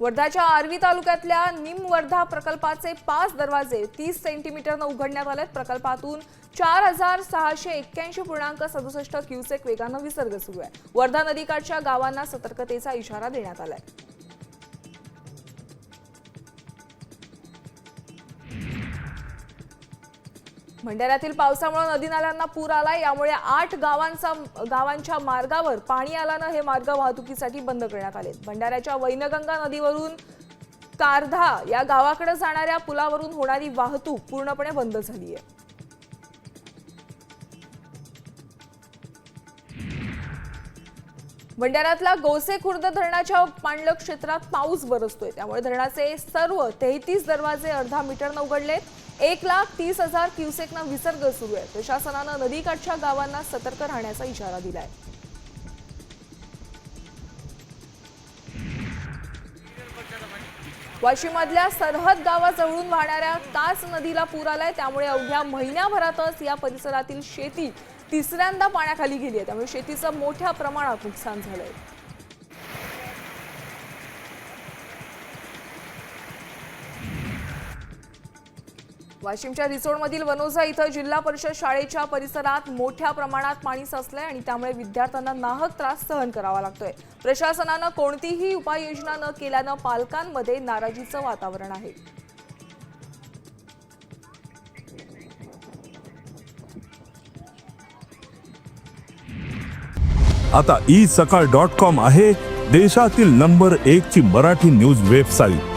वर्धाच्या आर्वी तालुक्यातल्या निमवर्धा प्रकल्पाचे पाच दरवाजे तीस सेंटीमीटरनं उघडण्यात आलेत. प्रकल्पातून चार हजार सहाशे एक्क्याऐंशी पूर्णांक सदुसष्ट क्युसेक वेगानं विसर्ग सुरू आहे. वर्धा नदीकाठच्या गावांना सतर्कतेचा इशारा देण्यात आलाय. भंडाऱ्यातील पावसामुळे नदी नाल्यांना पूर आला यामुळे आठ गावांचा गावांच्या मार्गावर पाणी आल्यानं हे मार्ग वाहतुकीसाठी बंद करण्यात आले भंडाऱ्याच्या वैनगंगा नदीवरून कारधा या गावाकडे जाणाऱ्या पुलावरून होणारी वाहतूक पूर्णपणे बंद झाली आहे भंडाऱ्यातल्या गोसे खुर्द धरणाच्या पाणलोट क्षेत्रात पाऊस बरसतोय. त्यामुळे धरणाचे सर्व तेहतीस दरवाजे अर्धा मीटरनं उघडलेत. एक लाख तीस हजार क्युसेकनं विसर्ग सुरू आहे. प्रशासनानं नदीकाठच्या गावांना सतर्क राहण्याचा इशारा दिलाय. वाशिममधल्या सरहद गावाजवळून वाहणाऱ्या तास नदीला पूर आलाय. त्यामुळे अवघ्या महिन्याभरातच या परिसरातील शेती तिसऱ्यांदा पाण्याखाली गेली आहे. त्यामुळे शेतीचं मोठ्या प्रमाणात नुकसान झालंय. वाशिमच्या रिसोडमधील वनोजा इथं जिल्हा परिषद शाळेच्या परिसरात मोठ्या प्रमाणात पाणी साचलंय आणि त्यामुळे विद्यार्थ्यांना नाहक त्रास सहन करावा लागतोय. प्रशासनानं कोणतीही उपाययोजना न केल्यानं पालकांमध्ये नाराजीचं वातावरण आहे. आता ई सकाळ डॉट कॉम आहे देशातील नंबर एक ची मराठी न्यूज वेबसाईट